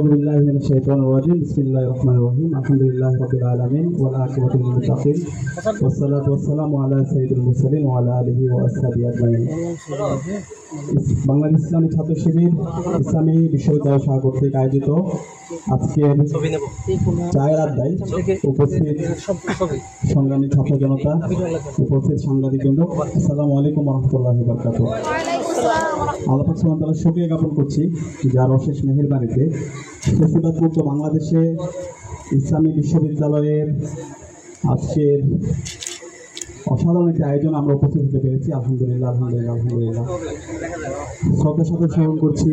أعوذ بالله من الشيطان الرجيم بسم الله الرحمن الرحيم الحمد لله رب العالمين والعاقبة للمتقين والصلاة والسلام على سيد المرسلين وعلى آله وأصحابه أجمعين বাংলাদেশ ইসলামী ছাত্র শিবির ইসলামী বিশ্ববিদ্যালয় শাখা কর্তৃক আয়োজিত আজকের চায়ের আড্ডায় উপস্থিত সংগ্রামী ছাত্র জনতা উপস্থিত সাংবাদিক বৃন্দ আসসালামু আলাইকুম রহমতুল্লাহ বরকাত আল্লাহ সুবহানাহু শুকরিয়া জ্ঞাপন করছি যার অশেষ মেহেরবানিতে মুক্ত বাংলাদেশে ইসলামী বিশ্ববিদ্যালয়ের আজকের অসাধারণ একটি আয়োজন আমরা উপস্থিত হতে পেরেছি। আলহামদুলিল্লাহ আলহামদুলিল্লাহ আলহামদুলিল্লাহ। শ্রদ্ধার সাথে স্মরণ করছি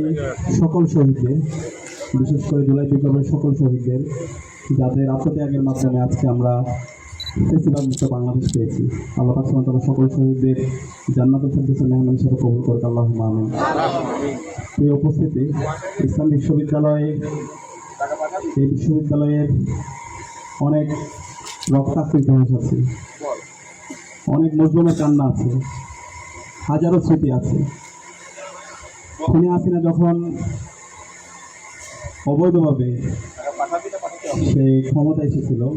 সকল শহীদদের, বিশেষ করে জুলাই বিপ্লবের সকল শহীদদের, যাদের আত্মত্যাগের মাধ্যমে আজকে আমরা ফেসিবাদ মুক্ত বাংলাদেশ পেয়েছি। আল্লাহ পাক ওয়া সকল শহীদদের জান্নাতুল ফেরদৌসের মেহমান হিসেবে কবুল করুক, আল্লাহুম্মা আমিন। এই উপস্থিতি, ইসলাম বিশ্ববিদ্যালয়ে এই বিশ্ববিদ্যালয়ের অনেক রক্তাক্ত ইতিহাস আছে। অনেক মজলুমের কান্না আছে। হাজারো স্মৃতি আছে। খুনি হাসিনা যখন অবৈধভাবে সে ক্ষমতা এসেছিল।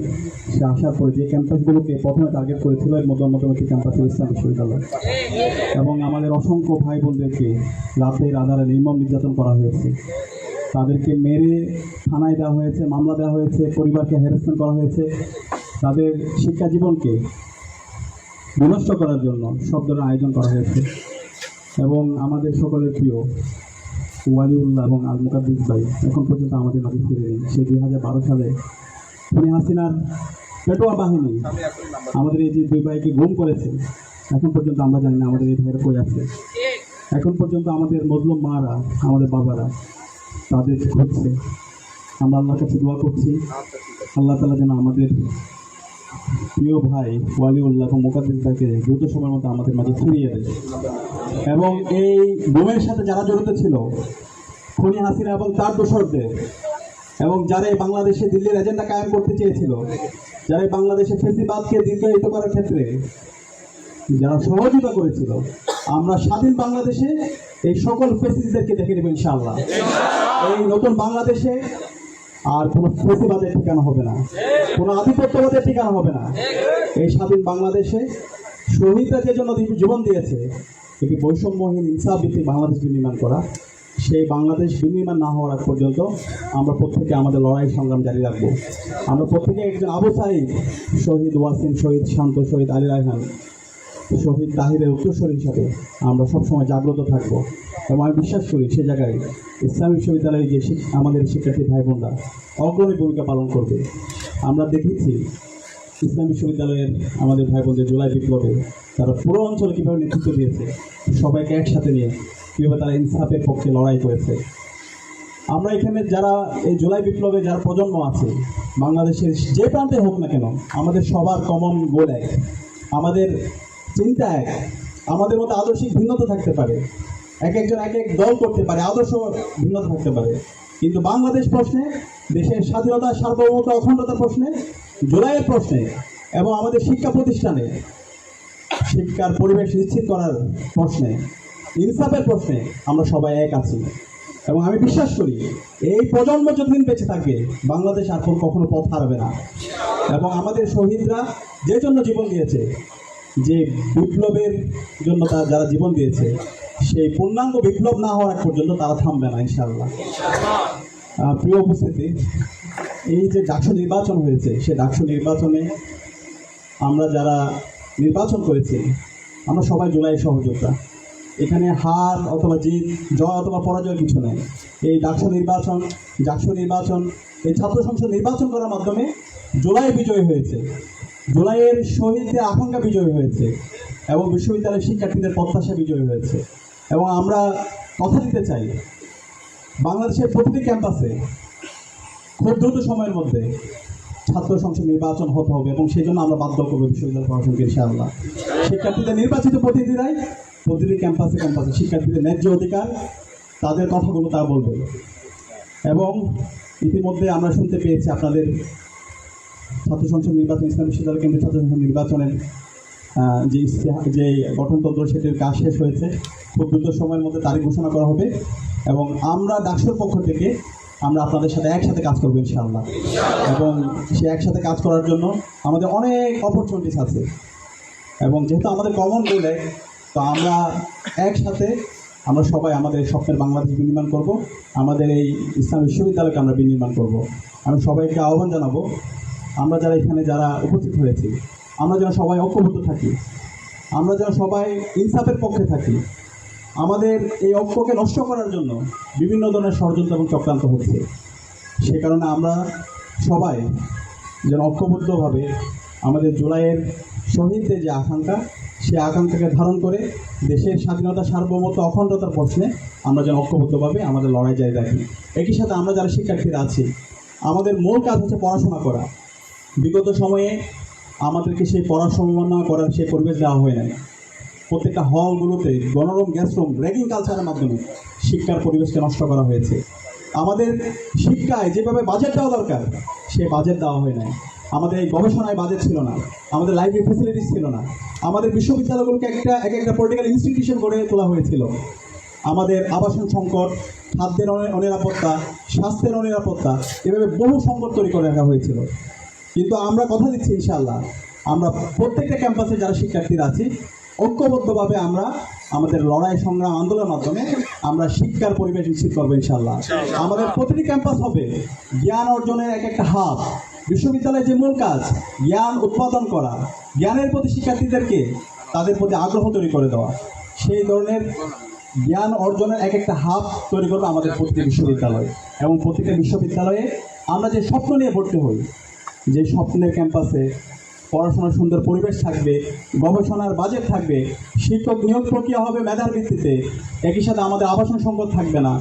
সে আসার পরে যে ক্যাম্পাসগুলোকে প্রথমে টার্গেট করেছিল, এর মধ্যে অন্যতম একটি ক্যাম্পাস ইসলাম বিশ্ববিদ্যালয়। এবং আমাদের অসংখ্য ভাই বোনদেরকে রাতের আধারে নির্মম নির্যাতন করা হয়েছে। তাদেরকে মেরে থানায় দেওয়া হয়েছে, মামলা দেওয়া হয়েছে, পরিবারকে হ্যারাসমেন্ট করা হয়েছে। তাদের শিক্ষা জীবনকে বিনষ্ট করার জন্য সব ধরনের আয়োজন করা হয়েছে। এবং আমাদের সকলের প্রিয় ওয়ালিউল্লাহ এবং আল মুকাদ্দিস ভাই এখন পর্যন্ত আমাদের মাঝে ফিরে নেই। সেই দুই হাজার বারো সালে খুনি হাসিনার পেটোয়া বাহিনী আমাদের এই যে দুই ভাইকে গুম করেছে, এখন পর্যন্ত আমরা জানি না আমাদের এই ভাইয়ের কই আছে। এখন পর্যন্ত আমাদের মজলুম মারা, আমাদের বাবারা তাদের খুঁজছে আমরা আল্লাহর কাছে দোয়া করছি। আল্লাহ তালা যেন আমাদের প্রিয় ভাই ওয়ালিউল্লাহ এবং মোকাদ্দিস ভাইকে দ্রুত সময়ের মধ্যে আমাদের মাঝে ফিরিয়ে দেয়। এবং এই গুমের সাথে যারা জড়িত ছিল খুনি হাসিনা এবং তার দোষরদের, এবং যারা এই বাংলাদেশে দিল্লির এজেন্ডা কায়েম করতে চেয়েছিল, যারা বাংলাদেশে ফেসিবাদকে দীর্ঘায়িত করার ক্ষেত্রে যারা সহযোগিতা করেছিল, আমরা স্বাধীন বাংলাদেশে এই সকল ফেসিসদেরকে দেখে নেব ইনশাআল্লাহ। এই নতুন বাংলাদেশে আর কোনো ফেসিবাদের ঠিকানা হবে না, কোনো আধিপত্যবাদের ঠিকানা হবে না। এই স্বাধীন বাংলাদেশে শহীদরা যে জন্য জীবন দিয়েছে একটি বৈষম্যহীন ইনসাফ ভিত্তিক বাংলাদেশ নির্মাণ করা সেই বাংলাদেশ বিনির্মাণ না হওয়ার আগ পর্যন্ত আমরা প্রত্যেকে আমাদের লড়াই সংগ্রাম জারি রাখব। আমরা প্রত্যেকে একজন আবু শহীদ ওয়াসিম, শহীদ শান্ত, শহীদ আলী রায়হান, শহীদ তাহিরের উত্তরস্বরী হিসাবে আমরা সবসময় জাগ্রত থাকব। এবং আমি বিশ্বাস করি সে জায়গায় ইসলামী বিশ্ববিদ্যালয়ে যে আমাদের শিক্ষার্থী ভাই বোনরা অগ্রণী ভূমিকা পালন করবে। আমরা দেখেছি ইসলাম বিশ্ববিদ্যালয়ের আমাদের ভাই বোনদের জুলাই বিপ্লবে তারা পুরো অঞ্চলে কীভাবে নেতৃত্ব দিয়েছে, সবাইকে একসাথে নিয়ে কীভাবে তারা ইনসাফের পক্ষে লড়াই করেছে। আমরা এখানে যারা এই জুলাই বিপ্লবে যারা প্রজন্ম আছে, বাংলাদেশের যে প্রান্তে হোক না কেন, আমাদের সবার কমন গোল এক। আমাদের চিন্তা এক। আমাদের মতো আদর্শিক ভিন্নতা থাকতে পারে। এক একজন এক এক দল করতে পারে, আদর্শ ভিন্নতা থাকতে পারে। কিন্তু বাংলাদেশ প্রশ্নে, দেশের স্বাধীনতা, সার্বভৌমত্ব, অখণ্ডতার প্রশ্নে, জুলাইয়ের প্রশ্নে এবং আমাদের শিক্ষা প্রতিষ্ঠানে, শিক্ষার পরিবেশ নিশ্চিত করার প্রশ্নে ইনসাফের প্রশ্নে আমরা সবাই এক আছি। এবং আমি বিশ্বাস করি, এই প্রজন্ম যতদিন বেঁচে থাকবে, বাংলাদেশ আর কখনো পথ হারাবে না। এবং আমাদের শহীদরা যে জন্য জীবন দিয়েছে, যে বিপ্লবের জন্য তারা যারা জীবন দিয়েছে, সেই পূর্ণাঙ্গ বিপ্লব না হওয়ার পর্যন্ত তারা থামবে না, ইনশাআল্লাহ। প্রিয় উপস্থিতি, এই যে ডাকসু নির্বাচন হয়েছে সে ডাকসু নির্বাচনে আমরা যারা নির্বাচন করেছি, আমরা সবাই জুলাই সহযোদ্ধা। এখানে হার অথবা জিত জয় অথবা পরাজয় কিছু নেই। এই ডাকসু নির্বাচন ডাকসু নির্বাচন, এই ছাত্র সংসদ নির্বাচন করার মাধ্যমে জুলাই বিজয় হয়েছে। জুলাইয়ের শহীদদের আকাঙ্ক্ষা বিজয় হয়েছে এবং বিশ্ববিদ্যালয়ের শিক্ষার্থীদের প্রত্যাশা বিজয় হয়েছে। এবং আমরা কথা দিতে চাই, বাংলাদেশের প্রতিটি ক্যাম্পাসে খুব দ্রুত সময়ের মধ্যে ছাত্র সংসদ নির্বাচন হতে হবে এবং সেই জন্য আমরা বাধ্য করব বিশ্ববিদ্যালয় প্রশাসনকে ইনশাআল্লাহ। শিক্ষার্থীদের নির্বাচিত প্রতিনিধিরাই প্রতিটি ক্যাম্পাসে ক্যাম্পাসে শিক্ষার্থীদের ন্যায্য অধিকার, তাদের কথাগুলো তারা বলবে। এবং ইতিমধ্যে আমরা শুনতে পেয়েছি আপনাদের ছাত্র সংসদ নির্বাচন, ইসলাম বিশ্ববিদ্যালয় কেন্দ্রীয় ছাত্র সংসদ নির্বাচনের যে যে গঠনতন্ত্র, সেটির কাজ শেষ হয়েছে। খুব দ্রুত সময়ের মধ্যে তারিখ ঘোষণা করা হবে এবং আমরা ডাকসুর পক্ষ থেকে আমরা আপনাদের সাথে একসাথে কাজ করব ইনশাআল্লাহ। এবং সে একসাথে কাজ করার জন্য আমাদের অনেক অপরচুনিটিস আছে। এবং যেহেতু আমাদের কমন গোলে তো আমরা একসাথে আমরা সবাই আমাদের স্বপ্নের বাংলাদেশ বিনির্মাণ করব। আমাদের এই ইসলাম বিশ্ববিদ্যালয়কে আমরা বিনির্মাণ করব। আমি সবাইকে আহ্বান জানাব, আমরা যারা এখানে যারা উপস্থিত হয়েছি, আমরা যেন সবাই ঐক্যবদ্ধ থাকি, আমরা যেন সবাই ইনসাফের পক্ষে থাকি। আমাদের এই ঐক্যকে নষ্ট করার জন্য বিভিন্ন ধরনের ষড়যন্ত্র এবং চক্রান্ত হচ্ছে। সে কারণে আমরা সবাই যেন ঐক্যবদ্ধভাবে আমাদের জুলাইয়ের শহীদদের যে আকাঙ্ক্ষা সেই আকাঙ্ক্ষাকে ধারণ করে দেশের স্বাধীনতা সার্বভৌমত্ব অখণ্ডতার প্রশ্নে আমরা যেন ঐক্যবদ্ধভাবে আমাদের লড়াই জারি রাখি। একই সাথে আমরা যারা শিক্ষার্থীরা আছি, আমাদের মূল কাজ হচ্ছে পড়াশোনা করা। বিগত সময়ে আমাদেরকে সেই পড়াশোনা করার সেই পরিবেশ দেওয়া হয় নাই। প্রত্যেকটা হলগুলোতে গণরম গ্যাস রুম র্যাগিং কালচারের মাধ্যমে শিক্ষার পরিবেশকে নষ্ট করা হয়েছে। আমাদের শিক্ষায় যেভাবে বাজেট দেওয়া দরকার সে বাজেট দেওয়া হয় নাই। আমাদের এই গবেষণায় বাজেট ছিল না। আমাদের লাইব্রেরি ফেসিলিটিস ছিল না। আমাদের বিশ্ববিদ্যালয়গুলোকে একটা এক একটা পলিটিক্যাল ইনস্টিটিউশন গড়ে তোলা হয়েছিল। আমাদের আবাসন সংকট খাদ্যের অনিরাপত্তা স্বাস্থ্যের অনিরাপত্তা এভাবে বহু সংকট তৈরি করে রাখা হয়েছিল। কিন্তু আমরা কথা দিচ্ছি ইনশাআল্লাহ আমরা প্রত্যেকটা ক্যাম্পাসে যারা শিক্ষার্থীরা আছি ঐক্যবদ্ধভাবে আমরা আমাদের লড়াই সংগ্রাম আন্দোলনের মাধ্যমে আমরা শিক্ষার পরিবেশ নিশ্চিত করব ইনশাল্লাহ আমাদের প্রতিটি ক্যাম্পাস হবে জ্ঞান অর্জনের এক একটা হাব বিশ্ববিদ্যালয়ের যে মূল কাজ, জ্ঞান উৎপাদন করা, জ্ঞানের প্রতি শিক্ষার্থীদেরকে তাদের প্রতি আগ্রহ তৈরি করে দেওয়া। সেই ধরনের জ্ঞান অর্জনের এক একটা হাব তৈরি করবে আমাদের প্রতিটি বিশ্ববিদ্যালয়। এবং প্রতিটা বিশ্ববিদ্যালয়ে আমরা যে স্বপ্ন নিয়ে ভর্তি হই, যে স্বপ্নের ক্যাম্পাসে পড়াশোনার সুন্দর পরিবেশ থাকবে, গবেষণার বাজেট থাকবে, শিক্ষক নিয়োগ প্রক্রিয়া হবে মেধার ভিত্তিতে, একই সাথে আমাদের আবাসন সংকট থাকবে না।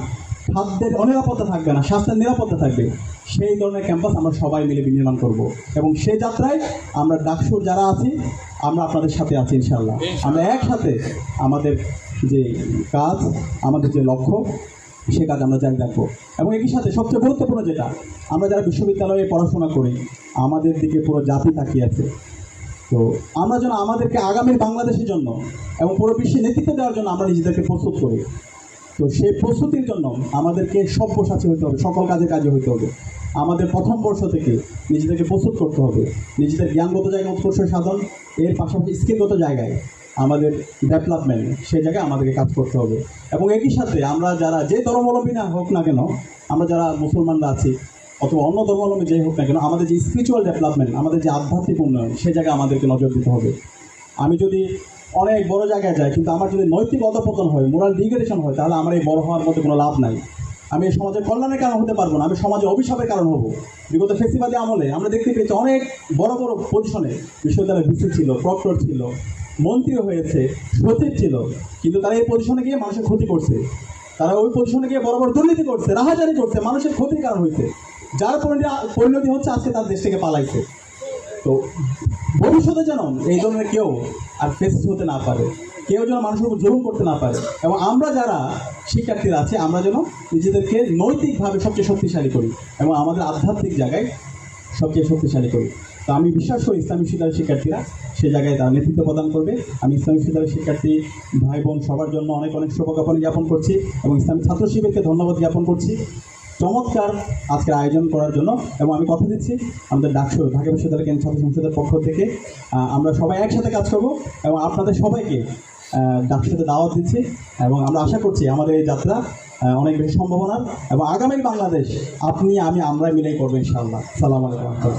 খাদ্যের অনিরাপত্তা থাকবে না, স্বাস্থ্যের নিরাপত্তা থাকবে। সেই ধরনের ক্যাম্পাস আমরা সবাই মিলে বিনির্মাণ করব। এবং সেই যাত্রায় আমরা ডাকসুর যারা আছি, আমরা আপনাদের সাথে আছি ইনশাল্লাহ আমরা একসাথে আমাদের যে কাজ, আমাদের যে লক্ষ্য, সে কাজ আমরা জারি রাখব। এবং একই সাথে সবচেয়ে গুরুত্বপূর্ণ যেটা, আমরা যারা বিশ্ববিদ্যালয়ে পড়াশোনা করি, আমাদের দিকে পুরো জাতি তাকিয়ে আছে। তো আমরা যেন আমাদেরকে আগামীর বাংলাদেশের জন্য এবং পুরো বিশ্বে নেতৃত্ব দেওয়ার জন্য আমরা নিজেদেরকে প্রস্তুত করি। তো সেই প্রস্তুতির জন্য আমাদেরকে সব সব্যসাচী হতে হবে, সকল কাজে কাজে হতে হবে। আমাদের প্রথম বর্ষ থেকে নিজেদেরকে প্রস্তুত করতে হবে। নিজেদের জ্ঞানগত জায়গায় উৎকর্ষ সাধন, এর পাশাপাশি স্কিলগত জায়গায় আমাদের ডেভেলপমেন্ট সেই জায়গায় আমাদেরকে কাজ করতে হবে। এবং একই সাথে আমরা যারা যে ধর্মাবলম্বী না হোক না কেন, আমরা যারা মুসলমানরা আছি, অথবা অন্য ধর্মাবলম্বী যেই হোক না কেন, আমাদের যে স্পিরিচুয়াল ডেভেলপমেন্ট আমাদের যে আধ্যাত্মিক উন্নয়ন সেই জায়গায় আমাদেরকে নজর দিতে হবে। আমি যদি অনেক বড় জায়গায় যায়, কিন্তু আমার যদি নৈতিক অধপতন হয় মোরাল ডিগ্রেডেশন হয়, তাহলে আমার এই বড় হওয়ার মধ্যে কোনো লাভ নাই। আমি এই সমাজের কল্যাণের কারণ হতে পারব না, আমি সমাজে অভিশাপের কারণ হব। বিগত ফেসিবাদী আমলে আমরা দেখতে পেয়েছি অনেক বড় বড় পজিশনে বিশ্ববিদ্যালয়ের ভিসি ছিল প্রক্টর ছিল, মন্ত্রী হয়েছে, সচিব ছিল, কিন্তু তারা এই পজিশনে গিয়ে মানুষের ক্ষতি করছে। তারা ওই পজিশনে গিয়ে বড় বড় দুর্নীতি করছে, রাহাজারি করছে, মানুষের ক্ষতির কারণ হয়েছে। যার পরিণতি হচ্ছে আজকে তার দেশ থেকে পালাইছে। তো ভবিষ্যতে যেন এই ধরনের কেউ আর ফেস হতে না পারে, কেউ যেন মানুষের উপর জুলুম করতে না পারে, এবং আমরা যারা শিক্ষার্থীরা আছি, আমরা যেন নিজেদেরকে নৈতিকভাবে সবচেয়ে শক্তিশালী করি এবং আমাদের আধ্যাত্মিক জায়গায় সবচেয়ে শক্তিশালী করি। তো আমি বিশ্বাস করি ইসলামী বিশ্ববিদ্যালয়ের শিক্ষার্থীরা সে জায়গায় তারা নেতৃত্ব প্রদান করবে। আমি ইসলামী বিশ্ববিদ্যালয়ের শিক্ষার্থী ভাই বোন সবার জন্য অনেক অনেক শুভকামনা জ্ঞাপন করছি এবং ইসলামী ছাত্র শিবিরকে ধন্যবাদ জ্ঞাপন করছি। চমৎকার আজকের আয়োজন করার জন্য এবং আমি কথা দিচ্ছি আমাদের ডাকসু ঢাকা বিশ্ববিদ্যালয় কেন্দ্র ছাত্র সংসদের পক্ষ থেকে। আমরা সবাই একসাথে কাজ করব এবং আপনাদের সবাইকে ডাকসুতে দাওয়াত দিচ্ছি এবং আমরা আশা করছি আমাদের এই যাত্রা অনেক বেশি সম্ভাবনার এবং আগামী বাংলাদেশ আপনি, আমি আমরা মিলেই করব ইনশাআল্লাহ। সালাম আলাইকুম।